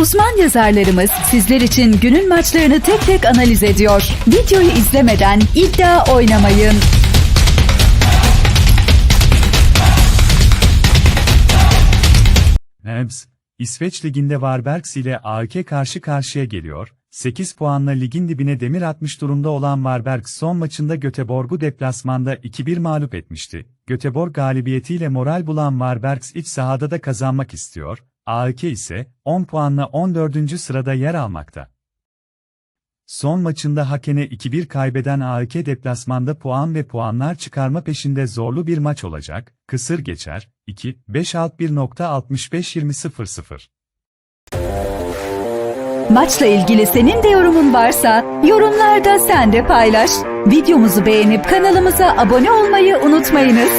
Uzman yazarlarımız sizler için günün maçlarını tek tek analiz ediyor. Videoyu izlemeden iddia oynamayın. Nebs, İsveç Ligi'nde Varbergs ile AEK karşı karşıya geliyor. 8 puanla ligin dibine demir atmış durumda olan Varbergs son maçında Göteborg'u deplasmanda 2-1 mağlup etmişti. Göteborg galibiyetiyle moral bulan Varbergs iç sahada da kazanmak istiyor. AEK ise 10 puanla 14. sırada yer almakta. Son maçında Haken'e 2-1 kaybeden AEK deplasmanda puan ve puanlar çıkarma peşinde zorlu bir maç olacak. Kısır geçer. 2 5 alt 1.65 20 0 Maçla ilgili senin de yorumun varsa yorumlarda sen de paylaş. Videomuzu beğenip kanalımıza abone olmayı unutmayınız.